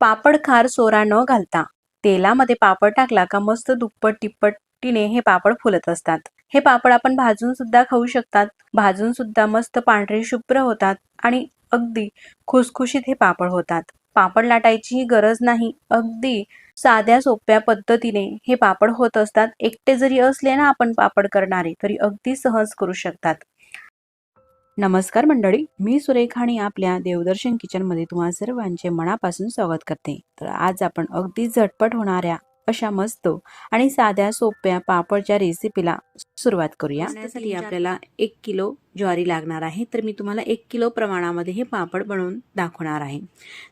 पापड खार सोरा न घालता तेलामध्ये पापड टाकला का मस्त दुप्पट तिप्पटीने हे पापड फुलत असतात. हे पापड आपण भाजून सुद्धा खाऊ शकतात. भाजून सुद्धा मस्त पांढरे शुभ्र होतात आणि अगदी खुसखुशीत हे पापड होतात. पापड लाटायचीही गरज नाही. अगदी साध्या सोप्या पद्धतीने हे पापड होत असतात. एकटे जरी असले ना आपण पापड करणारे तरी अगदी सहज करू शकतात. नमस्कार मंडळी मी सुरेखा आणि आपल्या देवदर्शन किचनमध्ये तुम्हा सर्वांचे मनापासून स्वागत करते. तर आज आपण अगदी झटपट होणाऱ्या अशा मस्त आणि साध्या सोप्या पापडच्या रेसिपीला सुरुवात करूया. त्यासाठी आपल्याला एक किलो ज्वारी लागणार आहे. तर मी तुम्हाला एक किलो प्रमाणामध्ये हे पापड बनवून दाखवणार आहे.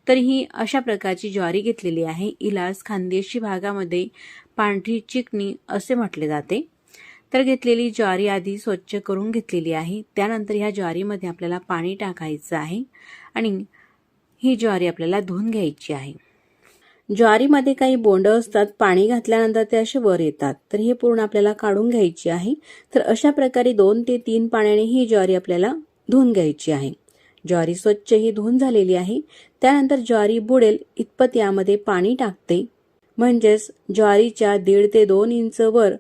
तर ही अशा प्रकारची ज्वारी घेतलेली आहे. इलास खानदेशी भागामध्ये पांढरी चिकणी असे म्हटले जाते. तर घेतलेली ज्वारी आधी स्वच्छ करून घेतलेली आहे. त्यानंतर ह्या ज्वारीमध्ये आपल्याला पाणी टाकायचं आहे आणि ही ज्वारी आपल्याला धुवून घ्यायची आहे. ज्वारीमध्ये काही बोंड असतात पाणी घातल्यानंतर ते असे वर येतात. तर हे पूर्ण आपल्याला काढून घ्यायची आहे. तर अशा प्रकारे दोन ते तीन पाण्याने ही ज्वारी आपल्याला धुवून घ्यायची आहे. ज्वारी स्वच्छ ही धुवून झालेली आहे. त्यानंतर ज्वारी बुडेल इतपत यामध्ये पाणी टाकते. म्हणजेच ज्वारीच्या दीड ते दोन इंच वर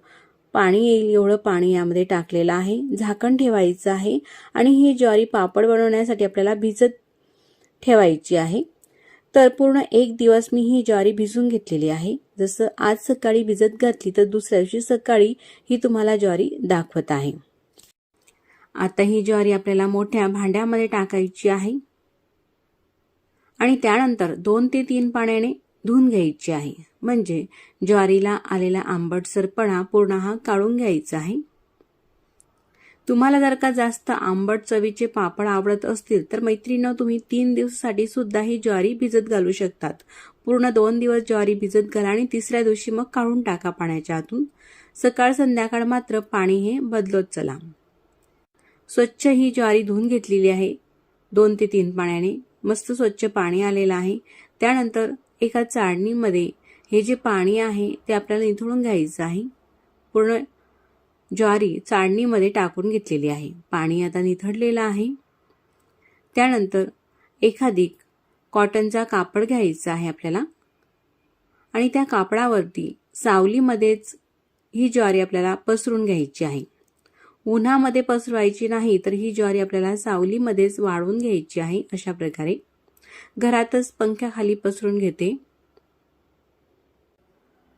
पाणी येईल एवढं पाणी यामध्ये टाकलेलं आहे. झाकण ठेवायचं आहे आणि ही ज्वारी पापड बनवण्यासाठी आपल्याला भिजत ठेवायची आहे. तर पूर्ण एक दिवस मी ही ज्वारी भिजून घेतलेली आहे. जसं आज सकाळी भिजत घातली तर दुसऱ्या दिवशी सकाळी ही तुम्हाला ज्वारी दाखवत आहे. आता ही ज्वारी आपल्याला मोठ्या भांड्यामध्ये टाकायची आहे. आणि त्यानंतर दोन ते तीन पाण्याने धुवून घ्यायची आहे. म्हणजे ज्वारीला आलेला आंबटसरपणा पूर्ण हा काढून घ्यायचा आहे. तुम्हाला जर का जास्त आंबट चवीचे पापड आवडत असतील तर मैत्रिणं तुम्ही तीन दिवसासाठी सुद्धा ही ज्वारी भिजत घालू शकतात. पूर्ण दोन दिवस ज्वारी भिजत घाला आणि तिसऱ्या दिवशी मग काढून टाका पाण्याच्या आतून. सकाळ संध्याकाळ मात्र पाणी हे बदलत चला. स्वच्छ ही ज्वारी धुवून घेतलेली आहे. दोन ते तीन पाण्याने मस्त स्वच्छ पाणी आलेलं आहे. त्यानंतर एका चाळणीमध्ये हे जे पाणी आहे ते आपल्याला निथळून घ्यायचं आहे. पूर्ण ज्वारी चाळणीमध्ये टाकून घेतलेली आहे. पाणी आता निथळलेलं आहे. त्यानंतर एखादी कॉटनचा कापड घ्यायचा आहे आपल्याला. आणि त्या कापडावरती सावलीमध्येच ही ज्वारी आपल्याला पसरून घ्यायची आहे. उन्हामध्ये पसरवायची नाही तर ही ज्वारी आपल्याला सावलीमध्येच वाळवून घ्यायची आहे अशा प्रकारे. घरातच पंख्याखाली पसरून घेते.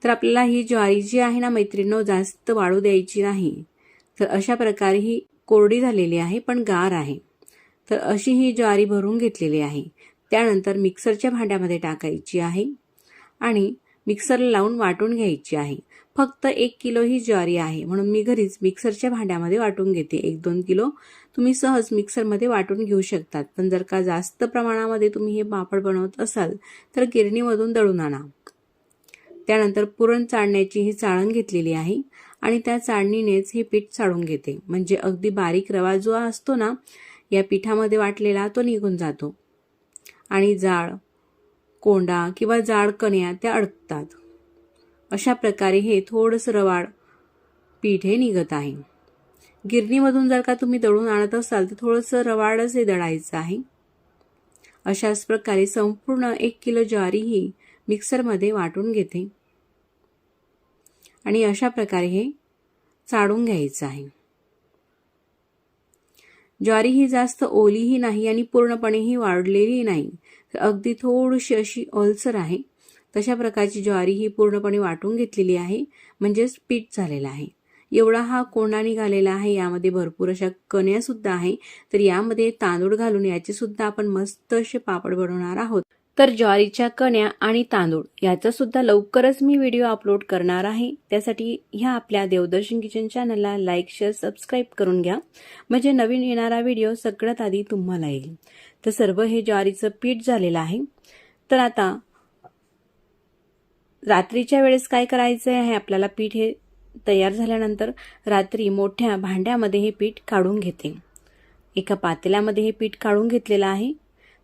तर आपल्याला ही ज्वारी जी आहे ना मैत्रिणी जास्त वाळू द्यायची नाही. तर अशा प्रकारे ही कोरडी झालेली आहे पण गार आहे. तर अशी ही ज्वारी भरून घेतलेली आहे. त्यानंतर मिक्सरच्या भांड्यामध्ये टाकायची आहे आणि मिक्सरला लावून वाटून घ्यायची आहे. फक्त एक किलो ही ज्वारी आहे. म्हणून मी घरीच मिक्सरच्या भांड्यामध्ये वाटून घेते. एक दोन किलो तुम्ही सहज मिक्सरमध्ये वाटून घेऊ शकतात. पण जर का जास्त प्रमाणामध्ये तुम्ही हे पापड बनवत असाल तर गिरणीमधून दळून आणा. त्यानंतर पुरण चाळण्याची ही चाळण घेतलेली आहे आणि त्या चाळणीनेच हे पीठ चाळून घेते. म्हणजे अगदी बारीक रवा जो असतो ना या पिठामध्ये वाटलेला तो निघून जातो. आणि जाळ कोंडा किंवा जाड कण्या त्या अडकतात. अशा प्रकारे हे थोडंसं रवाळ पीठ हे निघत आहे. गिरणीमधून जर का तुम्ही दळून आणत असाल तर थोडंसं रवाळच हे दळायचं आहे. अशाच प्रकारे संपूर्ण एक किलो ज्वारी ही मिक्सरमध्ये वाटून घेते. आणि अशा प्रकारे हे चाळून घ्यायचं आहे. ज्वारी ही जास्त ओलीही नाही आणि पूर्णपणेही वाढलेली नाही. अगदी थोडीशी अशी ओलसर आहे. तशा प्रकारची ज्वारी ही पूर्णपणे वाटून घेतलेली आहे म्हणजेच पीठ झालेलं आहे. एवढा हा कोंडा निघालेला आहे यामध्ये भरपूर अशा कण्या सुद्धा आहे तर यामध्ये तांदूळ घालून याचे सुद्धा आपण मस्त असे पापड बनवणार आहोत. तर ज्वारीच्या कण्या आणि तांदूळ याचा सुद्धा लवकरच मी व्हिडिओ अपलोड करणार आहे. त्यासाठी ह्या आपल्या देवदर्शन किचन चॅनलला लाईक शेअर सबस्क्राईब करून घ्या. म्हणजे नवीन येणारा व्हिडिओ सगळ्यात आधी तुम्हाला येईल. तर सर्व हे ज्वारीचं पीठ झालेलं आहे. तर आता रात्रीच्या वेळेस काय करायचं आहे? आपल्याला पीठ हे तयार झाल्यानंतर रात्री मोठ्या भांड्यामध्ये हे पीठ काढून घेते. एका पातेल्यामध्ये हे पीठ काढून घेतलेलं आहे.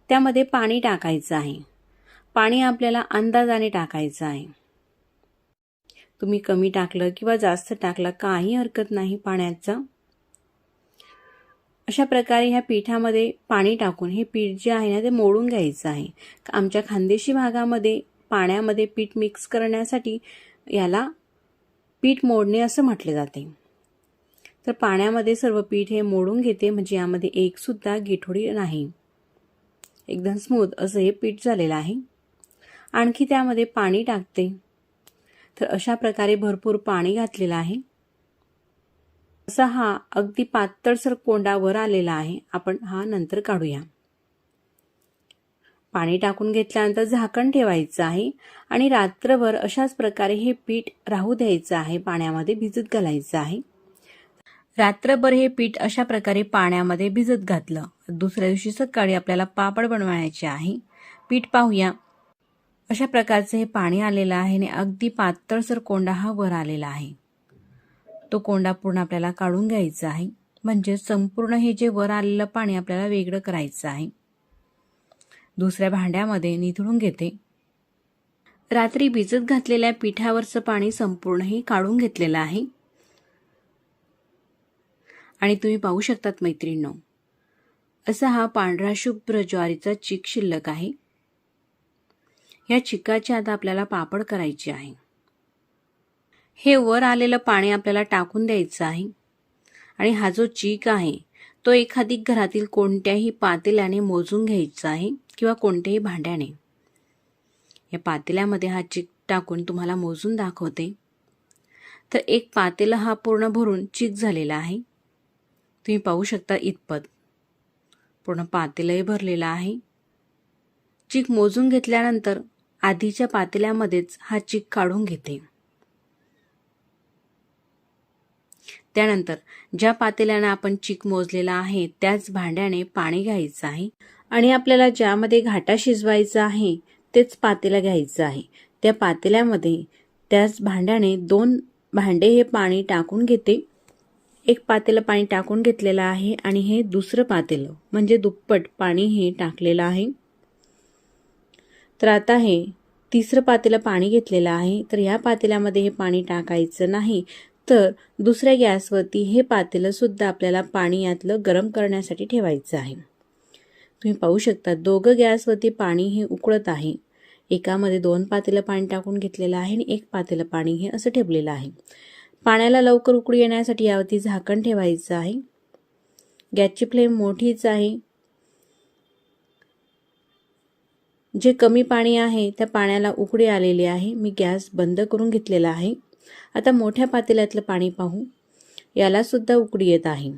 त्यामध्ये पाणी टाकायचं आहे. पाणी आपल्याला अंदाजाने टाकायचं आहे. तुम्ही कमी टाकलं किंवा जास्त टाकलं काही हरकत नाही पाण्याचा. अशा प्रकारे ह्या पिठामध्ये पाणी टाकून हे पीठ जे आहे ना ते मोडून घ्यायचं आहे. आमच्या खानदेशी भागामध्ये पाण्यामध्ये पीठ मिक्स करण्यासाठी याला पीठ मोडणे असं म्हटले जाते. तर पाण्यामध्ये सर्व पीठ हे मोडून घेते म्हणजे यामध्ये एकसुद्धा गिठोडी नाही. एकदम स्मूथ असं हे पीठ झालेलं आहे. आणखी त्यामध्ये पाणी टाकते. तर अशा प्रकारे भरपूर पाणी घातलेलं आहे. असा हा अगदी पातळसर कोंडा वर आलेला आहे. आपण हा नंतर काढूया. पाणी टाकून घेतल्यानंतर झाकण ठेवायचं आहे आणि रात्रभर अशाच प्रकारे हे पीठ राहू द्यायचं आहे पाण्यामध्ये भिजत घालायचं आहे. रात्रभर हे पीठ अशा प्रकारे पाण्यामध्ये भिजत घातलं. दुसऱ्या दिवशी सकाळी आपल्याला पापड बनवायचे आहे. पीठ पाहूया. अशा प्रकारचं हे पाणी आलेलं आहे आणि अगदी पातळसर कोंडा हा वर आलेला आहे. तो कोंडा पूर्ण आपल्याला काढून घ्यायचा आहे. म्हणजे संपूर्ण हे जे वर आलेलं पाणी आपल्याला वेगळं करायचं आहे. दुसऱ्या भांड्यामध्ये निथळून घेते. रात्री भिजत घातलेल्या पिठावरचं पाणी संपूर्णही काढून घेतलेलं आहे. आणि तुम्ही पाहू शकतात मैत्रिणींनो असा हा पांढरा शुभ्र ज्वारीचा चिक शिल्लक आहे. या चिकाचे आता आपल्याला पापड करायचे आहे. हे वर आलेलं पाणी आपल्याला टाकून द्यायचं आहे. आणि हा जो चीक आहे तो एखादी घरातील कोणत्याही पातेल्याने मोजून घ्यायचा आहे. किंवा कोणत्याही भांड्याने. या पातेल्यामध्ये हा चीक टाकून तुम्हाला मोजून दाखवते. तर एक पातेला हा पूर्ण भरून चीक झालेला आहे. तुम्ही पाहू शकता इतपत. पूर्ण पातेलंही भरलेला आहे. चीक मोजून घेतल्यानंतर आधीच्या पातेल्यामध्येच हा चीक काढून घेते. त्यानंतर ज्या पातेल्यानं आपण चीक मोजलेला आहे त्याच भांड्याने पाणी घ्यायचं आहे. आणि आपल्याला ज्यामध्ये घाटा शिजवायचा आहे तेच पातेला घ्यायचं आहे. त्या पातेल्यामध्ये त्याच भांड्याने दोन भांडे हे पाणी टाकून घेते. एक पातेलं पाणी टाकून घेतलेलं आहे आणि हे दुसरं पातेलं म्हणजे दुप्पट पाणी हे टाकलेलं आहे. तर आता हे तिसरं पातेलं पाणी घेतलेलं आहे. तर या पातेल्यामध्ये हे पाणी टाकायचं नाही. तर दुसऱ्या गॅसवरती हे पातेलंसुद्धा आपल्याला पाणी यातलं गरम करण्यासाठी ठेवायचं आहे. तुम्ही पाहू शकता दोघं गॅसवरती पाणी हे उकळत आहे. एकामध्ये दोन पातेलं पाणी टाकून घेतलेलं आहे आणि एक पातेलं पाणी हे असं ठेवलेलं आहे. पाण्याला लवकर उकळी येण्यासाठी यावरती झाकण ठेवायचं आहे. गॅसची फ्लेम मोठीच आहे. जे कमी पाणी आहे त्या पाण्याला उकळी आलेली आहे. मी गॅस बंद करून घेतलेला आहे. आता मोठ्या पातेल्यातलं पाणी पाहू. यालासुद्धा उकडी येत आहे.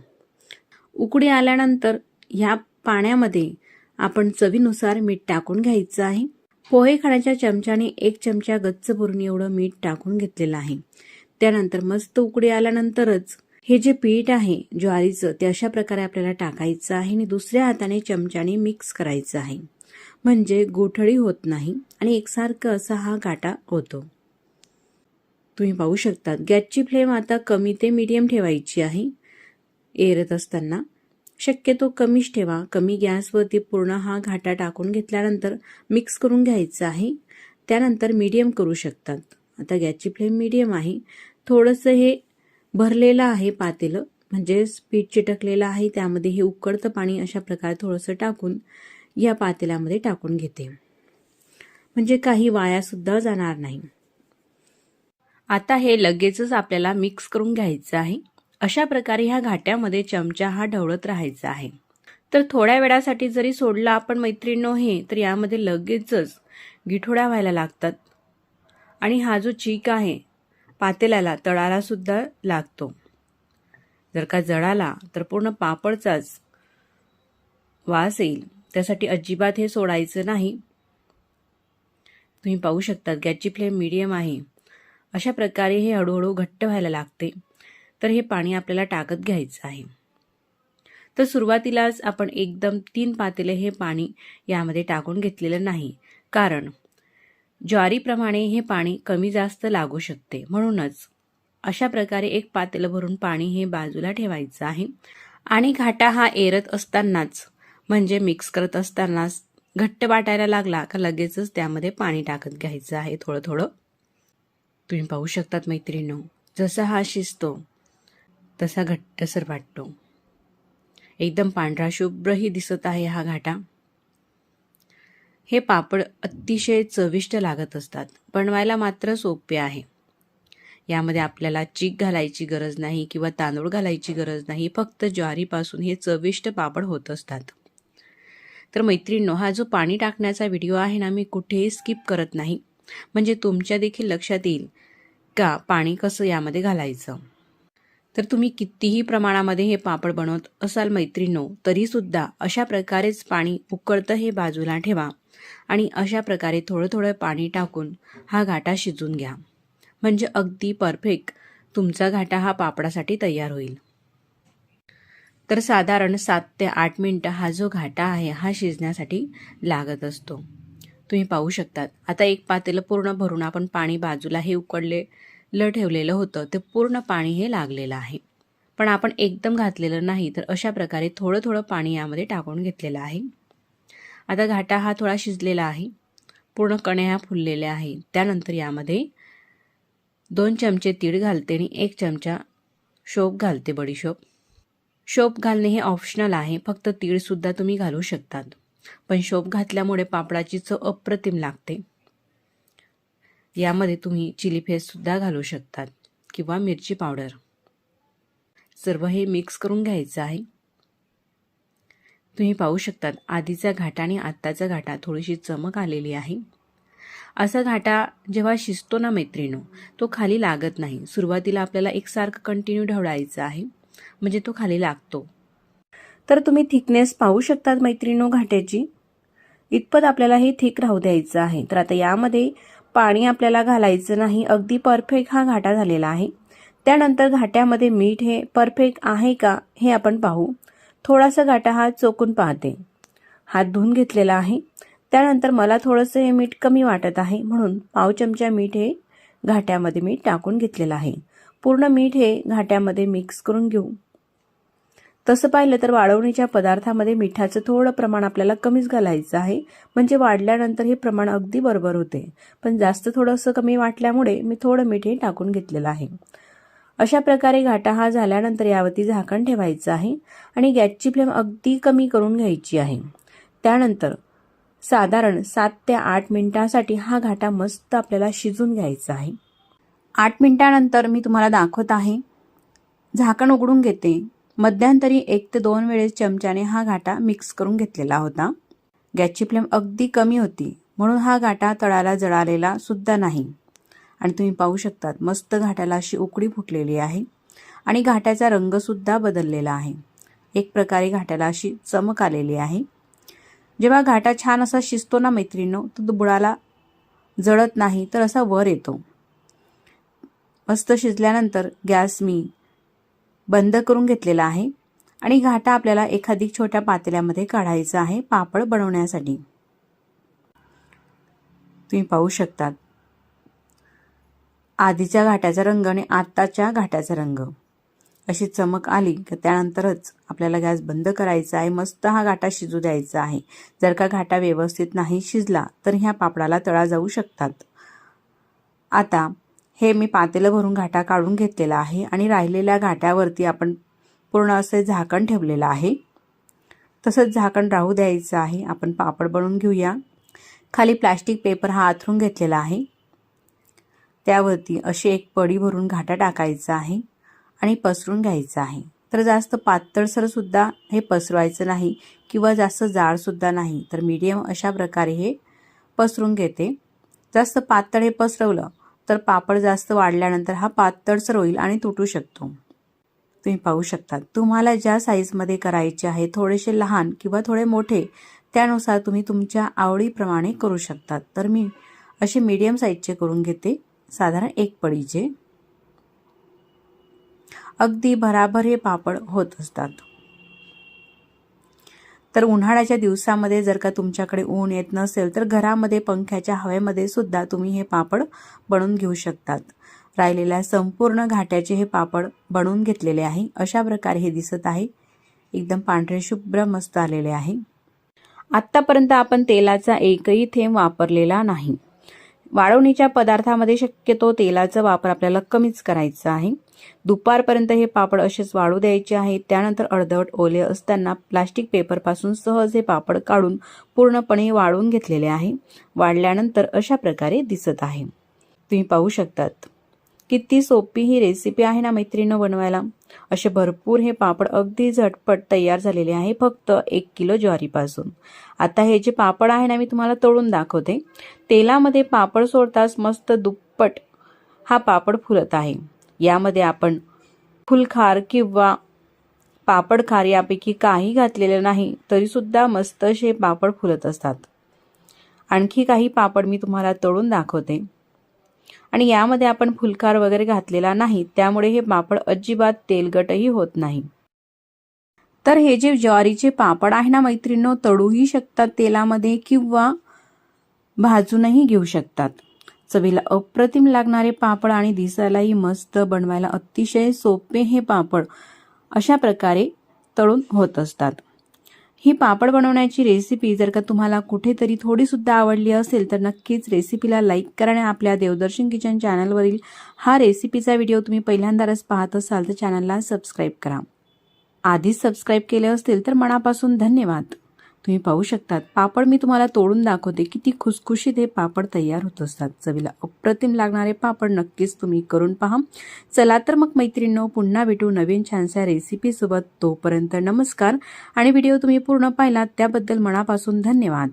उकडी आल्यानंतर ह्या पाण्यामध्ये आपण चवीनुसार मीठ टाकून घ्यायचं आहे. पोहे खाण्याच्या चमच्याने एक चमचा गच्च भरून एवढं मीठ टाकून घेतलेलं आहे. त्यानंतर मस्त उकडी आल्यानंतरच हे जे पीठ आहे ज्वारीचं ते अशा प्रकारे आपल्याला टाकायचं आहे आणि दुसऱ्या हाताने चमच्याने मिक्स करायचं आहे. म्हणजे गोठळी होत नाही आणि एकसारखं असा हा गाटा होतो. तुम्ही पाहू शकता गॅसची फ्लेम आता कमी ते मीडियम ठेवायची आहे. एरत असताना शक्यतो कमीच ठेवा. कमी गॅसवरती पूर्ण हा घाटा टाकून घेतल्यानंतर मिक्स करून घ्यायचं आहे. त्यानंतर मीडियम करू शकतात. आता गॅसची फ्लेम मीडियम आहे. थोडंसं हे भरलेलं आहे पातेलं. म्हणजे पीठ चिटकलेलं आहे. त्यामध्ये हे उकडतं पाणी अशा प्रकारे थोडंसं टाकून या पातेल्यामध्ये टाकून घेते. म्हणजे काही वायासुद्धा जाणार नाही. आता हे लगेचच आपल्याला मिक्स करून घ्यायचं आहे. अशा प्रकारे ह्या घाट्यामध्ये चमचा हा ढवळत राहायचा आहे. तर थोड्या वेळासाठी जरी सोडला आपण मैत्रिणीनो हे तर यामध्ये लगेचच गिठोड्या व्हायला लागतात. आणि हा जो चीक आहे पातेल्याला तळाला सुद्धा लागतो. जर का जळाला तर पूर्ण पापडचाच वास येईल. त्यासाठी अजिबात हे सोडायचं नाही. तुम्ही पाहू शकता गॅसची फ्लेम मीडियम आहे. अशा प्रकारे हे हळूहळू घट्ट व्हायला लागते. तर हे पाणी आपल्याला टाकत घ्यायचं आहे. तर सुरुवातीलाच आपण एकदम तीन पातेले हे पाणी यामध्ये टाकून घेतलेलं नाही. कारण ज्वारीप्रमाणे हे पाणी कमी जास्त लागू शकते. म्हणूनच अशा प्रकारे एक पातेलं भरून पाणी हे बाजूला ठेवायचं आहे. आणि घाटा हा एरत असतानाच म्हणजे मिक्स करत असतानाच घट्ट वाटायला लागला का लगेचच त्यामध्ये पाणी टाकत घ्यायचं आहे थोडं थोडं. तुम्ही पाहू शकतात मैत्रिणी जसा हा शिजतो तसा घट्टसर वाटतो. एकदम पांढरा शुभ्रही दिसत आहे हा घाटा. हे पापड अतिशय चविष्ट लागत असतात बनवायला मात्र सोपे आहे. यामध्ये आपल्याला चीक घालायची गरज नाही किंवा तांदूळ घालायची गरज नाही फक्त ज्वारीपासून हे चविष्ट पापड होत असतात. तर मैत्रिणींनो हा जो पाणी टाकण्याचा व्हिडिओ आहे ना मी कुठेही स्किप करत नाही. म्हणजे तुमच्या देखील लक्षात येईल का पाणी कसं यामध्ये घालायचं? तर तुम्ही कितीही प्रमाणामध्ये हे पापड बनवत असाल मैत्रिणो तरीसुद्धा अशा प्रकारेच पाणी उकळतं हे बाजूला ठेवा आणि अशा प्रकारे थोडं थोडं पाणी टाकून हा घाटा शिजून घ्या. म्हणजे अगदी परफेक्ट तुमचा घाटा हा पापडासाठी तयार होईल. तर साधारण सात ते आठ मिनटं हा जो घाटा आहे हा शिजण्यासाठी लागत असतो. तुम्ही पाहू शकतात. आता एक पातेलं पूर्ण भरून आपण पाणी बाजूला हे ल ठेवलेलं होतं. ते पूर्ण पाणी हे लागलेलं आहे. पण आपण एकदम घातलेलं नाही तर अशा प्रकारे थोडं थोडं पाणी यामध्ये टाकून घेतलेलं आहे. आता घाटा हा थोडा शिजलेला आहे. पूर्ण कण्या ह्या फुललेल्या आहे त्यानंतर यामध्ये दोन चमचे तीळ घालते आणि एक चमचा शोप घालते बडीशोप. शोप घालणे हे ऑप्शनल आहे. फक्त तीळसुद्धा तुम्ही घालू शकतात. पण शोप घातल्यामुळे पापडाची चव अप्रतिम लागते. यामध्ये तुम्ही चिली फेससुद्धा घालू शकतात किंवा मिरची पावडर. सर्व हे मिक्स करून घ्यायचं आहे. तुम्ही पाहू शकतात आधीचा घाटा आणि आत्ताचा घाटा थोडीशी चमक आलेली आहे. असा घाटा जेव्हा शिजतो ना मैत्रिणो तो खाली लागत नाही. सुरुवातीला आपल्याला एकसारखं कंटिन्यू ढवळायचं आहे. म्हणजे तो खाली लागतो. तर तुम्ही थिकनेस पाहू शकतात मैत्रिणो घाट्याची. इतपत आपल्याला हे थिक राहू द्यायचं आहे. तर आता यामध्ये पाणी आपल्याला घालायचं नाही. अगदी परफेक्ट हा घाटा झालेला आहे. त्यानंतर घाट्यामध्ये मीठ हे परफेक्ट आहे का हे आपण पाहू. थोडासा घाटा हा चोकून पाहते. हात धुवून घेतलेला आहे. त्यानंतर मला थोडंसं हे मीठ कमी वाटत आहे. म्हणून पाव चमचा मीठ हे घाट्यामध्ये मी टाकून घेतलेलं आहे. पूर्ण मीठ हे घाट्यामध्ये मिक्स करून घेऊ. तसं पाहिलं तर वाळवणीच्या पदार्थामध्ये मिठाचं थोडं प्रमाण आपल्याला कमीच घालायचं आहे. म्हणजे वाढल्यानंतर हे प्रमाण अगदी बरोबर होते. पण जास्त थोडंसं कमी वाटल्यामुळे मी थोडं मीठ हे टाकून घेतलेलं आहे. अशा प्रकारे घाटा हा झाल्यानंतर यावरती झाकण ठेवायचं आहे आणि गॅसची फ्लेम अगदी कमी करून घ्यायची आहे. त्यानंतर साधारण सात ते आठ मिनिटांसाठी हा घाटा मस्त आपल्याला शिजून घ्यायचा आहे. आठ मिनिटानंतर मी तुम्हाला दाखवत आहे. झाकण उघडून घेते. मध्यंतरी एक ते दोन वेळेस चमच्याने हा घाटा मिक्स करून घेतलेला होता. गॅसची फ्लेम अगदी कमी होती म्हणून हा घाटा तळाला जळालेला सुद्धा नाही. आणि तुम्ही पाहू शकतात मस्त घाट्याला अशी उकडी फुटलेली आहे आणि घाट्याचा रंगसुद्धा बदललेला आहे. एक प्रकारे घाट्याला अशी चमक आलेली आहे. जेव्हा घाटा छान असा शिजतो ना मैत्रिणीनो तो दुबळाला जळत नाही तर असा वर येतो. मस्त शिजल्यानंतर गॅस मी बंद करून घेतलेला आहे आणि घाटा आपल्याला एखादी छोट्या पातेल्यामध्ये काढायचा आहे पापड बनवण्यासाठी. तुम्ही पाहू शकतात. आधीच्या घाट्याचा रंग आणि आत्ताच्या घाट्याचा रंग. अशी चमक आली की त्यानंतरच आपल्याला गॅस बंद करायचा आहे मस्त हा घाटा शिजू द्यायचा आहे. जर का घाटा व्यवस्थित नाही शिजला तर ह्या पापडाला तळा जाऊ शकतात. आता हे मी पातेलं भरून घाटा काढून घेतलेला आहे आणि राहिलेल्या घाट्यावरती आपण पूर्ण असे झाकण ठेवलेलं आहे. तसंच झाकण राहू द्यायचं आहे. आपण पापड बनवून घेऊया. खाली प्लास्टिक पेपर हा आथरून घेतलेला आहे. त्यावरती अशी एक पडी भरून घाटा टाकायचा आहे आणि पसरून घ्यायचं आहे. तर जास्त पातळसरसुद्धा हे पसरवायचं नाही किंवा जास्त जाडसुद्धा नाही. तर मीडियम अशा प्रकारे हे पसरून घेते. जास्त पातळ हे पसरवलं तर पापड जास्त वाढल्यानंतर हा पातळसर होईल आणि तुटू शकतो. तुम्ही पाहू शकता तुम्हाला ज्या साईजमध्ये करायचे आहे थोडेसे लहान किंवा थोडे मोठे त्यानुसार तुम्ही तुमच्या आवडीप्रमाणे करू शकतात तर मी असे मीडियम साईजचे करून घेते. साधारण एक पडीचे अगदी भराभर हे पापड होत असतात. तर उन्हाळ्याच्या दिवसामध्ये जर का तुमच्याकडे ऊन येत नसेल तर घरामध्ये पंख्याच्या हवेमध्ये सुद्धा तुम्ही हे पापड बनवून घेऊ शकतात. राहिलेल्या संपूर्ण घाट्याचे हे पापड बनवून घेतलेले आहे. अशा प्रकारे हे दिसत आहे. एकदम पांढरे शुभ्र मस्त आलेले आहे. आत्तापर्यंत आपण तेलाचा एकही थेंब वापरलेला नाही. वाळवणीच्या पदार्थामध्ये शक्यतो तेलाचा वापर आपल्याला कमीच करायचा आहे. दुपारपर्यंत हे पापड असेच वाळू द्यायचे आहे त्यानंतर अर्धवट ओले असताना प्लास्टिक पेपरपासून सहज हे पापड काढून पूर्णपणे वाळून घेतलेले आहे. वाढल्यानंतर अशा प्रकारे दिसत आहे. तुम्ही पाहू शकतात. किती सोपी ही रेसिपी आहे ना मैत्रिणीनं बनवायला. असे भरपूर हे पापड अगदी झटपट तयार झालेले आहे फक्त एक किलो ज्वारीपासून. आता हे जे पापड आहे ना मी तुम्हाला तळून दाखवते. तेलामध्ये पापड सोडताच मस्त दुप्पट हा पापड फुलत आहे. यामध्ये आपण फुलखार किंवा पापड खार यापैकी काही घातलेलं नाही तरीसुद्धा मस्त असे पापड फुलत असतात. आणखी काही पापड मी तुम्हाला तळून दाखवते. आणि यामध्ये आपण फुलकार वगैरे घातलेला नाही त्यामुळे हे पापड अजिबात तेलगटही होत नाही. तर हे जे ज्वारीचे पापड आहे ना मैत्रिणींनो तळूही शकतात तेलामध्ये किंवा भाजूनही घेऊ शकतात. चवीला अप्रतिम लागणारे पापड आणि दिसायलाही मस्त बनवायला अतिशय सोपे हे पापड अशा प्रकारे तळून होत असतात. ही पापड बनवण्याची रेसिपी जर का तुम्हाला कुठेतरी थोडीसुद्धा आवडली असेल तर नक्कीच रेसिपीला लाईक करा आणि आपल्या देवदर्शन किचन चॅनलवरील हा रेसिपीचा व्हिडिओ तुम्ही पहिल्यांदाच पाहत असाल तर चॅनलला सबस्क्राईब करा. आधीच सबस्क्राईब केले असतील तर मनापासून धन्यवाद. तुम्ही पाहू शकतात. पापड मी तुम्हाला तोडून दाखवते किती खुसखुशीत हे पापड तयार होत असतात. चवीला अप्रतिम लागणारे पापड नक्कीच तुम्ही करून पहा. चला तर मग मैत्रिणींनो पुन्हा भेटू नवीन छानशा रेसिपीसोबत तोपर्यंत नमस्कार. आणि व्हिडिओ तुम्ही पूर्ण पाहिलात त्याबद्दल मनापासून धन्यवाद.